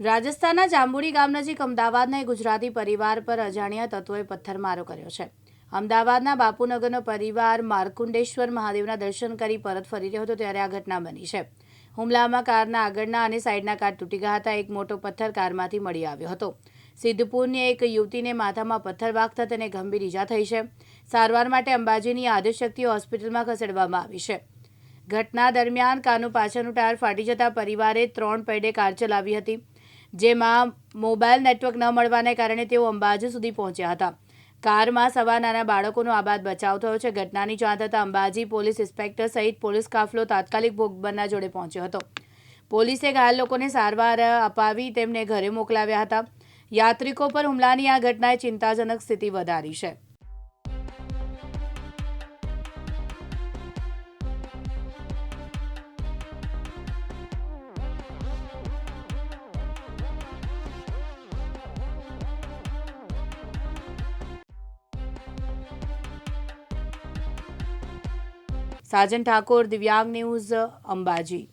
રાજસ્થાનના જાંબુડી ગામ નજીક અમદાવાદના એક ગુજરાતી પરિવાર પર અજાણ્યા તત્વોએ પથ્થરમારો કર્યો છે. અમદાવાદના બાપુનગરનો પરિવાર માર્કુંડેશ્વર મહાદેવના દર્શન કરી પરત ફરી રહ્યો હતો ત્યારે આ ઘટના બની છે. હુમલામાં કારના આગળના અને સાઈડના કાર તૂટી ગયા હતા. એક મોટો પથ્થર કારમાંથી મળી આવ્યો હતો. સિદ્ધપુરની એક યુવતીને માથામાં પથ્થર વાગતા તેને ગંભીર ઈજા થઈ છે. સારવાર માટે અંબાજીની આદિશક્તિ હોસ્પિટલમાં ખસેડવામાં આવી છે. ઘટના દરમિયાન કારનું પાછળનું ટાયર ફાટી જતા પરિવારે ત્રણ પૈડે કાર ચલાવી હતી. જેમાં મોબાઈલ નેટવર્ક ન મળવાને કારણે તેઓ અંબાજી સુધી પહોંચ્યા હતા. કારમાં સવા નાના બાળકોનો આબાદ બચાવ થયો છે. ઘટનાની જાણ થતાં અંબાજી પોલીસ ઇન્સ્પેક્ટર સહિત પોલીસ કાફલો તાત્કાલિક ભોગબરના જોડે પહોંચ્યો હતો. પોલીસે ઘાયલ લોકોને સારવાર અપાવી તેમને ઘરે મોકલાવ્યા હતા. યાત્રિકો પર હુમલાની આ ઘટનાએ ચિંતાજનક સ્થિતિ વધારી છે. સાજન ઠાકોર દિવ્યાંગ ન્યૂઝ અંબાજી.